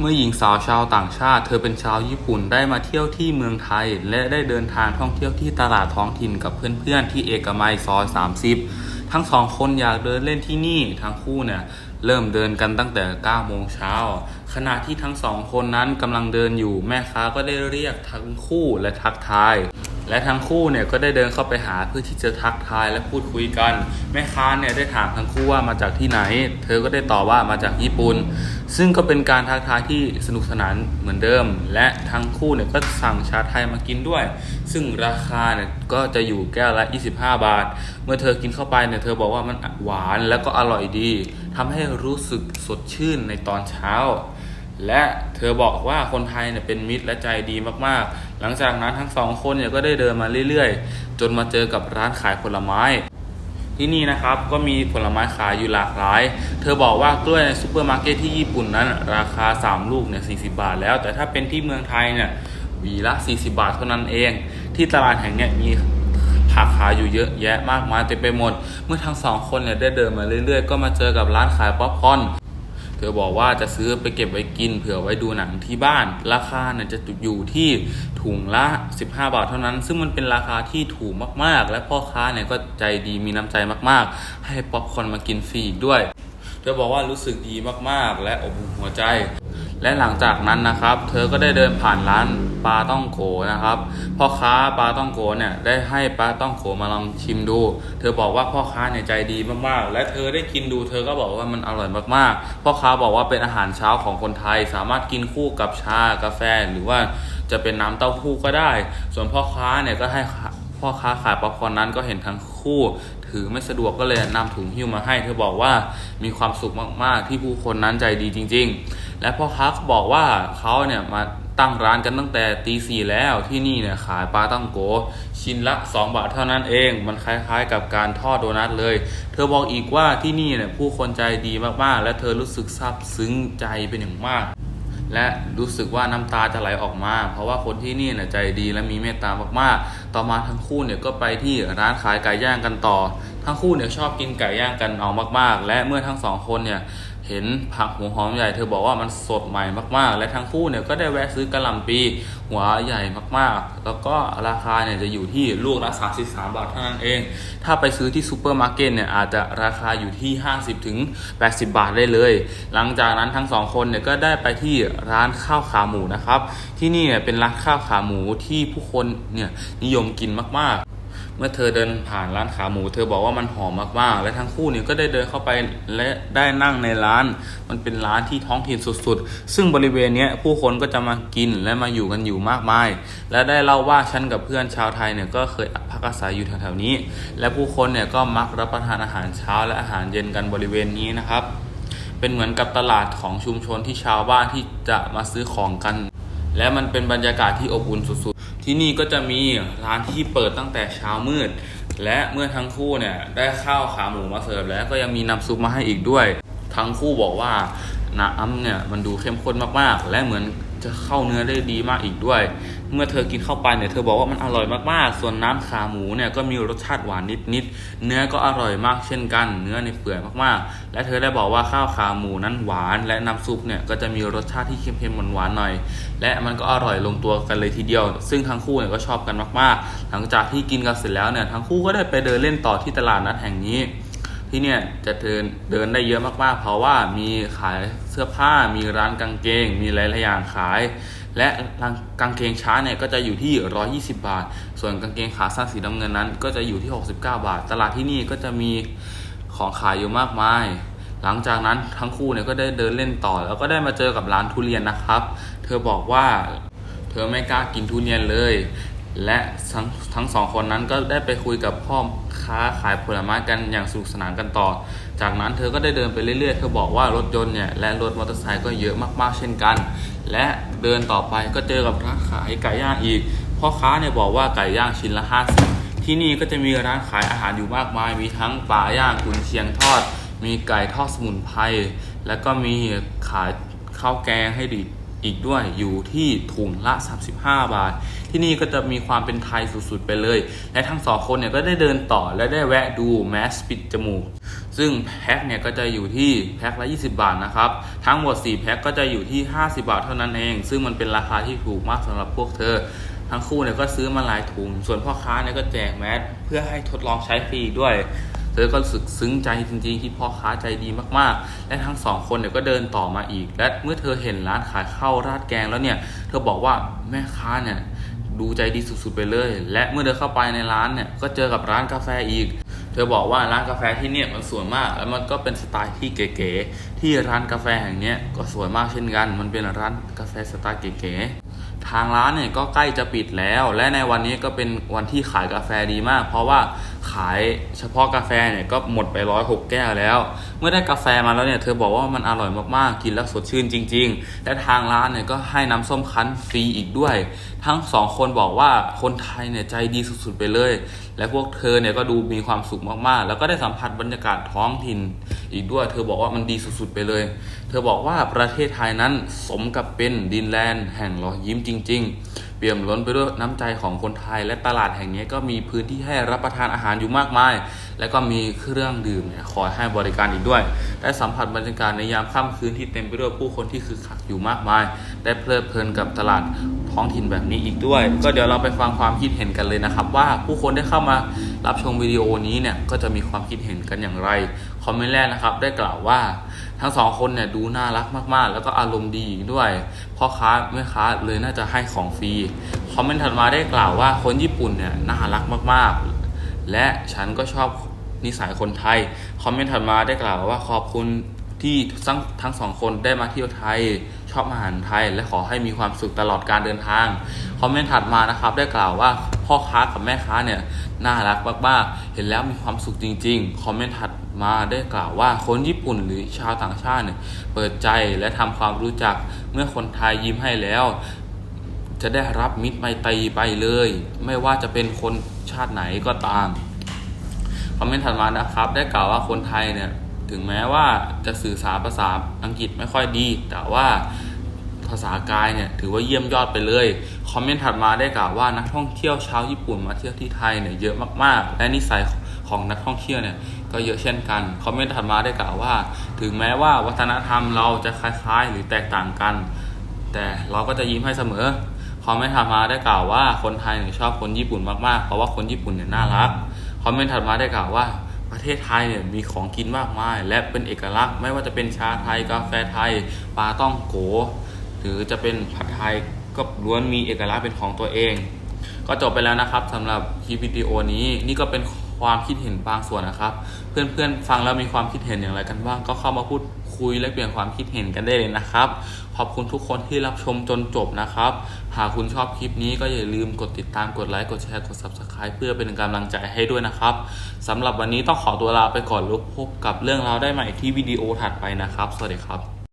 เมื่อหญิงสาวชาวต่างชาติ เธอเป็นชาวญี่ปุ่นได้มาเที่ยวที่เมืองไทย และได้เดินทางท่องเที่ยวที่ตลาดท้องถิ่นกับเพื่อนๆที่เอกมัยซอย 30 ทั้งสองคนอยากเดินเล่นที่นี่ทั้งคู่เนี่ยเริ่มเดินกันตั้งแต่9โมงเช้าขณะที่ทั้งสองคนนั้นกำลังเดินอยู่แม่ค้าก็ได้เรียกทั้งคู่และทักทาย และทั้งคู่เนี่ยก็ได้เดินเข้าไปหาเพื่อที่จะทักทายและพูดคุยกัน แม่ค้าเนี่ยได้ถามทั้งคู่ว่ามาจากที่ไหน เธอก็ได้ตอบว่ามาจากญี่ปุ่น ซึ่งก็เป็นการทักทายที่สนุกสนานเหมือนเดิม และทั้งคู่เนี่ยก็สั่งชาไทยมากินด้วย ซึ่งราคาเนี่ยก็จะอยู่แก้วละ 25 บาท เมื่อเธอกินเข้าไปเนี่ยเธอบอกว่ามันหวานแล้วก็อร่อยดีทำให้รู้สึกสดชื่นในตอนเช้า และเธอบอกว่าคนไทยเนี่ยเป็นมิตรและใจดีมากๆ หลังจากนั้นทั้งสองคนเนี่ยก็ได้เดินมาเรื่อยๆ จนมาเจอกับร้านขายผลไม้ ที่นี่นะครับก็มีผลไม้ขายอยู่หลากหลาย เธอบอกว่ากล้วยในซูเปอร์มาร์เก็ตที่ญี่ปุ่นนั้น ราคา 3 ลูกเนี่ย40บาทแล้ว แต่ถ้าเป็นที่เมืองไทยเนี่ยวีละ 40 บาทเท่านั้นเอง ที่ตลาดแห่งนี้มีผักขายอยู่เยอะแยะมากมายเต็มไปหมด เมื่อทั้งสองคนเนี่ยได้เดินมาเรื่อยๆ ก็มาเจอกับร้านขายป๊อปคอร์น เธอบอกว่าจะซื้อไปเก็บไว้กิน เผื่อไว้ดูหนังที่บ้าน ราคาเนี่ยจะอยู่ที่ถุงละ 15 บาทเท่านั้น ซึ่งมันเป็นราคาที่ถูกมากๆ และพ่อค้าเนี่ยก็ใจดีมีน้ำใจมากๆ ให้ป๊อปคอนมากินฟรีอีกด้วย เธอบอกว่ารู้สึกดีมากๆ และอบอุ่นหัวใจ และหลังจากนั้นนะครับ เธอก็ได้เดินผ่านร้าน ปลาต้องโกนะครับพ่อค้าปลาต้องโกเนี่ยได้ให้ปลาต้องโกมาลองชิมดู เธอบอกว่าพ่อค้าเนี่ยใจดีมากๆ และเธอได้กินดูเธอก็บอกว่ามันอร่อยมากๆ พ่อค้าบอกว่าเป็นอาหารเช้าของคนไทย สามารถกินคู่กับชากาแฟหรือว่าจะเป็นน้ำเต้าหู้ก็ได้ ส่วนพ่อค้าเนี่ยก็ให้พ่อค้าขายป๊อปคอร์นนั้นก็เห็นทั้งคู่ถือไม่สะดวกก็เลยนำถุงหิ้วมาให้ เธอบอกว่ามีความสุขมาก ๆ ที่ผู้คนนั้นใจดีจริง ๆ และพ่อค้าก็บอกว่าเขาเนี่ยมา ตั้งร้านกันตั้งแต่ตีสี่แล้วที่นี่เนี่ยขายปลาตั้งโก ชิ้นละ 2 บาทเท่านั้นเอง มันคล้ายๆกับการทอดโดนัทเลย เธอบอกอีกว่าที่นี่เนี่ยผู้คนใจดีมากๆ และเธอรู้สึกซาบซึ้งใจเป็นอย่างมาก และรู้สึกว่าน้ำตาจะไหลออกมา เพราะว่าคนที่นี่เนี่ยใจดีและมีเมตตามากๆ ต่อมาทั้งคู่เนี่ยก็ไปที่ร้านขายไก่ย่างกันต่อ ทั้งคู่เนี่ยชอบกินไก่ย่างกันเอามากๆ และเมื่อทั้งสองคนเนี่ย เห็นผักหัวหอมใหญ่เธอบอกว่ามันสดใหม่มากๆ และทั้งคู่เนี่ยก็ได้แวะซื้อกระหล่ำปีหัวใหญ่มากๆ แล้วก็ราคาเนี่ยจะอยู่ที่ลูกละ33บาทเท่านั้นเอง ถ้าไปซื้อที่ซูเปอร์มาร์เก็ตเนี่ยอาจจะราคาอยู่ที่ 50ถึง80 บาทได้เลย หลังจากนั้นทั้งสองคนเนี่ยก็ได้ไปที่ร้านข้าวขาหมูนะครับ ที่นี่เนี่ยเป็นร้านข้าวขาหมูที่ผู้คนเนี่ยนิยมกินมากๆ เมื่อเธอเดินผ่านร้านขาหมู เธอบอกว่ามันหอมมากๆ และทั้งคู่เนี่ยก็ได้เดินเข้าไปและได้นั่งในร้าน มันเป็นร้านที่ท้องถิ่นสุดๆ ซึ่งบริเวณนี้ผู้คนก็จะมากินและมาอยู่กันอยู่มากมาย และได้เล่าว่าฉันกับเพื่อนชาวไทยเนี่ยก็เคยพักอาศัยอยู่แถวๆนี้ และผู้คนเนี่ยก็มักรับประทานอาหารเช้าและอาหารเย็นกันบริเวณนี้นะครับ เป็นเหมือนกับตลาดของชุมชนที่ชาวบ้านที่จะมาซื้อของกัน และมันเป็นบรรยากาศที่อบอุ่นสุดๆ ที่นี่ก็จะมีร้านที่เปิดตั้งแต่เช้ามืด และเมื่อทั้งคู่เนี่ยได้ข้าวขาหมูมาเสิร์ฟแล้วก็ยังมีน้ำซุปมาให้อีกด้วย ทั้งคู่บอกว่าน้ำเนี่ยมันดูเข้มข้นมากๆ และเหมือนจะเข้าเนื้อได้ดีมากอีกด้วย เมื่อเธอกินเข้าไปเนี่ยเธอบอกว่ามันอร่อยมากๆ ส่วนน้ำขาหมูเนี่ยก็มีรสชาติหวานนิดๆ เนื้อก็อร่อยมากเช่นกัน เนื้อในเปื่อยมากๆ และเธอได้บอกว่าข้าวขาหมูนั้นหวาน และน้ำซุปเนี่ยก็จะมีรสชาติที่เค็มๆหวานๆหน่อย และมันก็อร่อยลงตัวกันเลยทีเดียว ซึ่งทั้งคู่เนี่ยก็ชอบกันมากๆ หลังจากที่กินกันเสร็จแล้วเนี่ยทั้งคู่ก็ได้ไปเดินเล่นต่อที่ตลาดนัดแห่งนี้ที่เนี่ยจะเดินเดินได้เยอะมากๆ เพราะว่ามีขายเสื้อผ้ามีร้านกางเกง มีหลายๆอย่างขาย และร้านกางเกงช้าเนี่ยก็จะอยู่ที่ 120 บาท ส่วนกางเกงขาสั้นสีน้ำเงินนั้น ก็จะอยู่ที่ 69 บาท ตลาดที่นี่ก็จะมีของขายอยู่มากมาย หลังจากนั้นทั้งคู่เนี่ยก็ได้เดินเล่นต่อ แล้วก็ได้มาเจอกับร้านทุเรียนนะครับ เธอบอกว่า เธอไม่กล้ากินทุเรียนเลย และทั้งทั้งสองคนนั้นก็ได้ไปคุยกับพ่อค้าขายผลไม้กันอย่างสนุกสนานกันต่อ จากนั้นเธอก็ได้เดินไปเรื่อยๆ เธอบอกว่ารถยนต์เนี่ยและรถมอเตอร์ไซค์ก็เยอะมากๆเช่นกัน และเดินต่อไปก็เจอกับร้านขายไก่ย่างอีก พ่อค้าเนี่ยบอกว่าไก่ย่างชิ้นละ50ที่นี่ก็จะมีร้านขายอาหารอยู่มากมาย มีทั้งปลาย่างกุนเชียงทอด มีไก่ทอดสมุนไพร แล้วก็มีขายข้าวแกงให้ดิ อีกด้วยอยู่ที่ถุงละ 35 บาท ที่นี่ก็จะมีความเป็นไทยสุดๆไปเลย และทั้งสองคนเนี่ยก็ได้เดินต่อและได้แวะดูแมสปิดจมูก ซึ่งแพ็คเนี่ยก็จะอยู่ที่แพ็คละ 20 บาทนะครับ ทั้งหมด 4 แพ็คก็จะอยู่ที่ 50 บาทเท่านั้นเอง ซึ่งมันเป็นราคาที่ถูกมากสำหรับพวกเธอ ทั้งคู่เนี่ยก็ซื้อมาหลายถุง ส่วนพ่อค้าเนี่ยก็แจกแมสเพื่อให้ทดลองใช้ฟรีด้วย เธอก็รู้สึกซึ้งใจจริงๆที่พ่อค้าใจดีมากๆ และทั้งสองคนเนี่ยก็เดินต่อมาอีก และเมื่อเธอเห็นร้านขายข้าวราดแกงแล้วเนี่ย เธอบอกว่าแม่ค้าเนี่ยดูใจดีสุดๆไปเลย และเมื่อเดินเข้าไปในร้านเนี่ยก็เจอกับร้านกาแฟอีก เธอบอกว่าร้านกาแฟที่เนี่ยมันสวยมาก แล้วมันก็เป็นสไตล์ที่เก๋ๆที่ร้านกาแฟแห่งนี้ก็สวยมากเช่นกัน มันเป็นร้านกาแฟสไตล์เก๋ๆทางร้านเนี่ยก็ใกล้จะปิดแล้ว และในวันนี้ก็เป็นวันที่ขายกาแฟดีมาก เพราะว่า ขายเฉพาะกาแฟเนี่ยก็หมดไปร้อยหกแก้วแล้ว เมื่อได้กาแฟมาแล้วเนี่ยเธอบอกว่ามันอร่อยมากๆ กินแล้วสดชื่นจริง ๆ และทางร้านเนี่ยก็ให้น้ำส้มคั้นฟรีอีกด้วย ทั้งสองคนบอกว่าคนไทยเนี่ยใจดีสุดๆไปเลย และพวกเธอเนี่ยก็ดูมีความสุขมากๆ แล้วก็ได้สัมผัสบรรยากาศท้องถิ่นอีกด้วย เธอบอกว่ามันดีสุดๆไปเลย เธอบอกว่าประเทศไทยนั้นสมกับเป็นดินแลนด์แห่งรอยยิ้มจริง ๆ เปี่ยมล้นไปด้วยน้ำใจของคนไทย และตลาดแห่งนี้ก็มีพื้นที่ให้รับประทานอาหารอยู่มากมาย และก็มีเครื่องดื่มเนี่ยคอยให้บริการอีกด้วย ได้สัมผัสบรรยากาศในยามค่ำคืนที่เต็มไปด้วยผู้คนที่คือคักอยู่มากมาย ได้เพลิดเพลินกับตลาดท้องถิ่นแบบนี้อีกด้วย ก็เดี๋ยวเราไปฟังความคิดเห็นกันเลยนะครับ ว่าผู้คนได้เข้ามารับชมวิดีโอนี้เนี่ยก็จะมีความคิดเห็นกันอย่างไรคอมเมนต์แรกนะครับได้กล่าวว่า ทั้งสองคนเนี่ยดูน่ารักมากๆ แล้วก็อารมณ์ดีอีกด้วยพ่อค้าแม่ค้าเลยน่าจะให้ของฟรีคอมเมนต์ถัดมาได้กล่าวว่าคนญี่ปุ่นเนี่ยน่ารักมากๆ และฉันก็ชอบนิสัยคนไทยคอมเมนต์ถัดมาได้กล่าวว่าขอบคุณที่ทั้งทั้งสองคนได้มาเที่ยวไทย ชอบอาหารไทย และขอให้มีความสุขตลอดการเดินทางคอมเมนต์ถัดมานะครับ ได้กล่าวว่าพ่อค้ากับแม่ค้าเนี่ยน่ารักมากๆเห็นแล้วมีความสุขจริงๆคอมเมนต์ถัด มาได้กล่าวว่าคนญี่ปุ่นหรือชาวต่างชาติเนี่ยเปิดใจและทำความรู้จักเมื่อคนไทยยิ้มให้แล้ว จะได้รับมิตรไมตรีไปเลย ไม่ว่าจะเป็นคนชาติไหนก็ตามคอมเมนต์ถัดมานะครับ ได้กล่าวว่าคนไทยเนี่ยถึงแม้ว่าจะสื่อสารภาษาอังกฤษไม่ค่อยดี แต่ว่าภาษากายเนี่ยถือว่าเยี่ยมยอดไปเลย คอมเมนต์ถัดมาได้กล่าวว่านักท่องเที่ยวชาวญี่ปุ่นมาเที่ยวที่ไทยเนี่ยเยอะมากๆ และนิสัย ของนักท่องเที่ยวเนี่ยก็เยอะเช่นกันคอมเมนต์ถัดมาได้กล่าวว่า ถึงแม้ว่าวัฒนธรรมเราจะคล้ายๆ หรือแตกต่างกัน แต่เราก็จะยิ้มให้เสมอคอมเมนต์ถัดมาได้กล่าวว่าคนไทยเนี่ยชอบคนญี่ปุ่นมากๆเพราะว่าคนญี่ปุ่นเนี่ยน่ารักคอมเมนต์ถัดมาได้กล่าวว่าประเทศไทยเนี่ยมีของกินมากมาย และเป็นเอกลักษณ์ไม่ว่าจะเป็นชาไทยกาแฟไทยปลาต้องโก หรือจะเป็นผัดไทยก็ล้วนมีเอกลักษณ์เป็นของตัวเอง ก็จบไปแล้วนะครับสำหรับคลิปวิดีโอนี้นี่ก็เป็น ความคิดเห็นบางส่วนนะครับ เพื่อนๆฟังแล้วมีความคิดเห็นอย่างไรกันบ้างก็เข้ามาพูดคุยและเปลี่ยนความคิดเห็นกันได้เลยนะครับ ขอบคุณทุกคนที่รับชมจนจบนะครับ หากคุณชอบคลิปนี้ก็อย่าลืมกดติดตามกดไลค์กดแชร์กด subscribe เพื่อเป็นกำลังใจให้ด้วยนะครับสำหรับวันนี้ต้องขอตัวลาไปก่อนแล้วพบกับเรื่องราวได้ใหม่ที่วิดีโอถัดไปนะครับ สวัสดีครับ